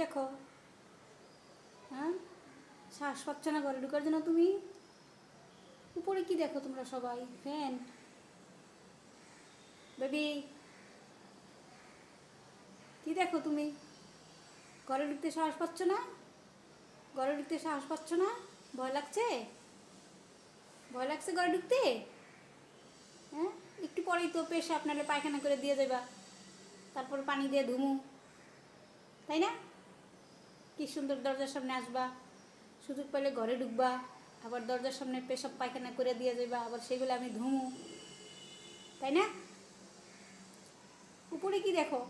দেখো। হ্যাঁ? শ্বাস পাচ্ছ না ঘরে ঢুকার জন্য তুমি? উপরে কি দেখো তোমরা সবাই? ফ্যান। বেবি, কি দেখো তুমি? ঘরে ঢুকতে সাহস পাচ্ছ না? ঘরে ঢুকতে সাহস পাচ্ছ না? ভয় লাগছে? ভয় লাগছে ঘরে ঢুকতে? হ্যাঁ? একটু পরেই তো পেশা আপনারা পায়খানা করে দিয়ে যাবা তারপর পানি দিয়ে ধুমু। তাই না? কি সুন্দর দরজার সামনে আসবা, সুযোগ পেলে ঘরে ঢুকবা, আবার দরজার সামনে পেশাব পায়খানা করে দিয়ে যাবা আবার সেগুলো আমি ধুমু। তাই না? উপরে কি দেখো?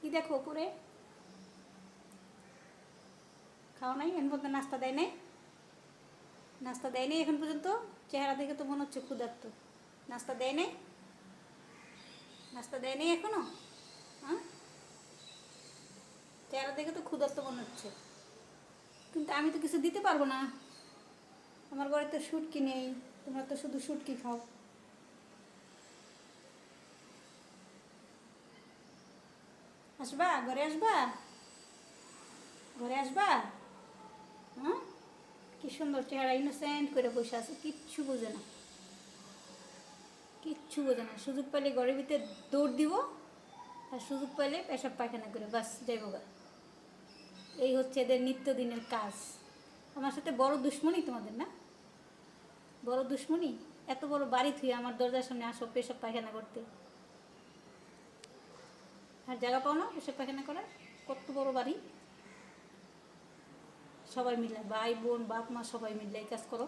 কি দেখো উপরে? খাও নাই? এখন পর্যন্ত নাস্তা দেয় নাই? নাস্তা দেয় নাই এখন পর্যন্ত? চেহারা দেখে তো মনে হচ্ছে ক্ষুধার্ত। নাস্তা দেয় নাই? নাস্তা দেয় নাই এখনও? হ্যাঁ চেহারা দেখে তো ক্ষুধার্ত মনে হচ্ছে। কিন্তু আমি তো কিছু দিতে পারব না। আমার ঘরে তো শুটকি নেই, তোমরা তো শুধু শুটকি খাও। আসবা? ঘরে আসবা? ঘরে আসবা? হ্যাঁ? কি সুন্দর চেহারা ইনোসেন্ট করে বসে আছে, কিচ্ছু বোঝে না। কিচ্ছু বোঝে না। সুযোগ পেলে ঘরের ভিতরে দৌড় দিব, আর সুযোগ পেলে পেশাব পায়খানা করে, বাস, যাইব গা। এই হচ্ছে এদের নিত্যদিনের কাজ। আমার সাথে বড় দুশ্মনী তোমাদের, না? বড় দুশ্মনী এত বড় বাড়ি থুয়ে আমার দরজার সামনে আসো পেশাব পায়খানা করতে। আর জায়গা পাও না পেশাব পায়খানা করার? কত বড় বাড়ি? সবাই মিলে, ভাই, বোন, বাপ, মা, সবাই মিলে এই কাজ করো।